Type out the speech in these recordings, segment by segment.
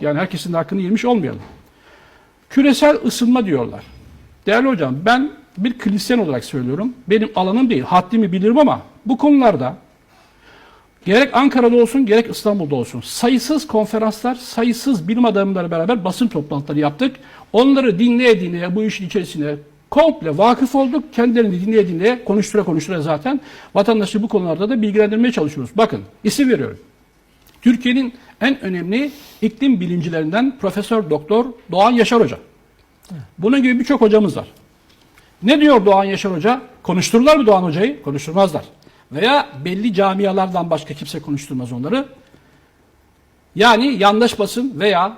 Yani herkesin hakkını yemiş olmayalım. Küresel ısınma diyorlar. Değerli hocam ben bir klinisyen olarak söylüyorum. Benim alanım değil. Haddimi bilirim ama bu konularda gerek Ankara'da olsun gerek İstanbul'da olsun sayısız konferanslar, sayısız bilim adamları beraber basın toplantıları yaptık. Onları dinleye dinleye bu işin içerisine komple vakıf olduk. Kendilerini dinleye dinleye konuştura konuştura zaten vatandaşı bu konularda da bilgilendirmeye çalışıyoruz. Bakın isim veriyorum. Türkiye'nin en önemli iklim bilimcilerinden Profesör Doktor Doğan Yaşar Hoca. Bunun gibi birçok hocamız var. Ne diyor Doğan Yaşar Hoca? Konuştururlar mı Doğan Hoca'yı? Konuşturmazlar. Veya belli camialardan başka kimse konuşturmaz onları. Yani yandaş basın veya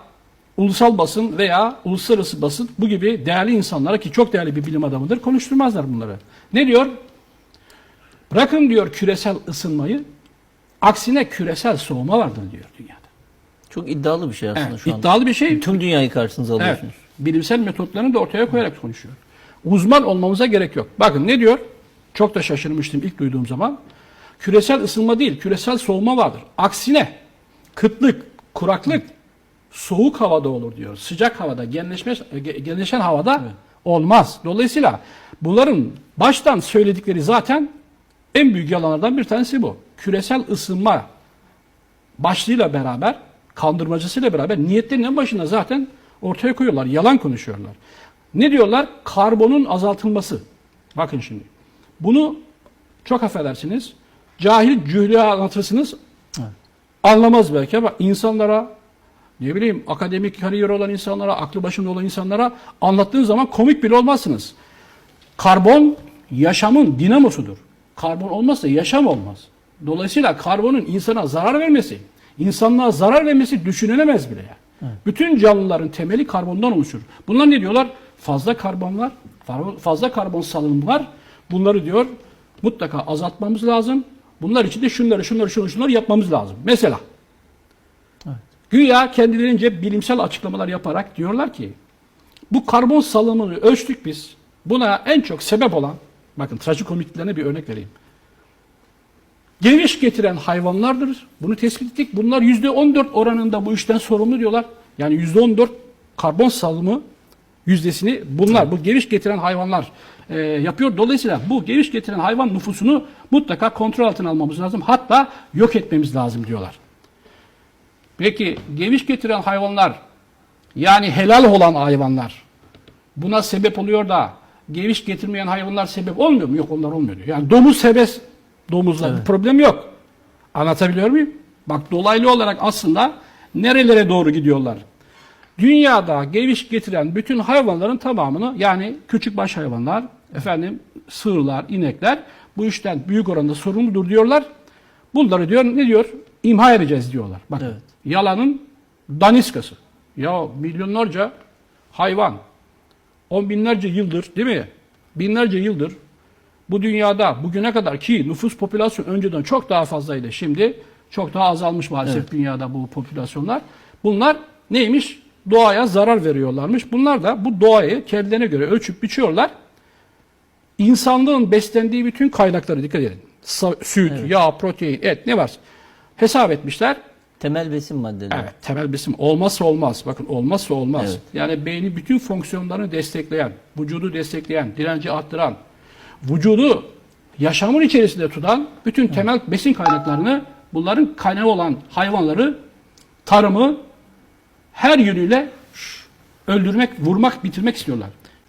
ulusal basın veya uluslararası basın bu gibi değerli insanlara ki çok değerli bir bilim adamıdır konuşturmazlar bunları. Ne diyor? Bırakın diyor küresel ısınmayı aksine küresel soğuma vardır diyor dünyada. Çok iddialı bir şey aslında Evet, şu anda. iddialı bir şey. Tüm dünyayı karşınıza Evet. alıyorsunuz. Bilimsel metotlarını da ortaya koyarak konuşuyor. Uzman olmamıza gerek yok. Bakın ne diyor? Çok da şaşırmıştım ilk duyduğum zaman. Küresel ısınma değil, küresel soğuma vardır. Aksine kıtlık, kuraklık soğuk havada olur diyor. Sıcak havada, genleşme, ge- genleşen havada olmaz. Dolayısıyla bunların baştan söyledikleri zaten en büyük yalanlardan bir tanesi bu. Küresel ısınma başlığıyla beraber, kandırmacısıyla beraber niyetlerinin en başında zaten ortaya koyuyorlar. Yalan konuşuyorlar. Ne diyorlar? Karbonun azaltılması. Bakın şimdi. Bunu çok affedersiniz. Cahil cühle anlatırsınız. Anlamaz belki ama insanlara ne bileyim akademik kariyer olan insanlara, aklı başında olan insanlara anlattığınız zaman komik bile olmazsınız. Karbon yaşamın dinamosudur. Karbon olmazsa yaşam olmaz. Dolayısıyla karbonun insana zarar vermesi, insanlığa zarar vermesi düşünülemez bile. Yani. Bütün canlıların temeli karbondan oluşur. Bunlar ne diyorlar? Fazla karbon var, fazla karbon salınımı var. Bunları diyor mutlaka azaltmamız lazım. Bunlar için de şunları, şunları, şunları, şunları yapmamız lazım. Mesela güya kendilerince bilimsel açıklamalar yaparak diyorlar ki bu karbon salımını ölçtük biz. Buna en çok sebep olan, bakın trajikomiklerine bir örnek vereyim. Geviş getiren hayvanlardır. Bunu tespit ettik. Bunlar %14 oranında bu işten sorumlu diyorlar. Yani %14 karbon salımı yüzdesini bunlar, bu geviş getiren hayvanlar e, yapıyor. Dolayısıyla bu geviş getiren hayvan nüfusunu mutlaka kontrol altına almamız lazım. Hatta yok etmemiz lazım diyorlar. Peki geviş getiren hayvanlar yani helal olan hayvanlar buna sebep oluyor da geviş getirmeyen hayvanlar sebep olmuyor mu? Yok onlar olmuyor diyor. Yani domuz sebes domuzla bir problem yok. Anlatabiliyor muyum? Bak dolaylı olarak aslında nerelere doğru gidiyorlar? Dünyada geviş getiren bütün hayvanların tamamını yani küçük baş hayvanlar, efendim sığırlar, inekler bu işten büyük oranda sorumludur diyorlar. Bunları diyor ne diyor? İmha edeceğiz diyorlar. Bak Evet. yalanın daniskası. Ya milyonlarca hayvan on binlerce yıldır değil mi? Binlerce yıldır bu dünyada bugüne kadar ki nüfus popülasyon önceden çok daha fazlaydı. Şimdi çok daha azalmış maalesef Evet. dünyada bu popülasyonlar. Bunlar neymiş? Doğaya zarar veriyorlarmış. Bunlar da bu doğayı kendilerine göre ölçüp biçiyorlar. İnsanlığın beslendiği bütün kaynakları dikkat edin. Sa- süt, yağ, protein, et ne varsa hesap etmişler. Temel besin maddeleri. Evet, temel besin olmazsa olmaz. Bakın olmazsa olmaz. Evet. Yani beyni bütün fonksiyonlarını destekleyen, vücudu destekleyen, direnci arttıran, vücudu yaşamın içerisinde tutan bütün temel besin kaynaklarını bunların kaynağı olan hayvanları, tarımı her yönüyle öldürmek, vurmak, bitirmek istiyorlar.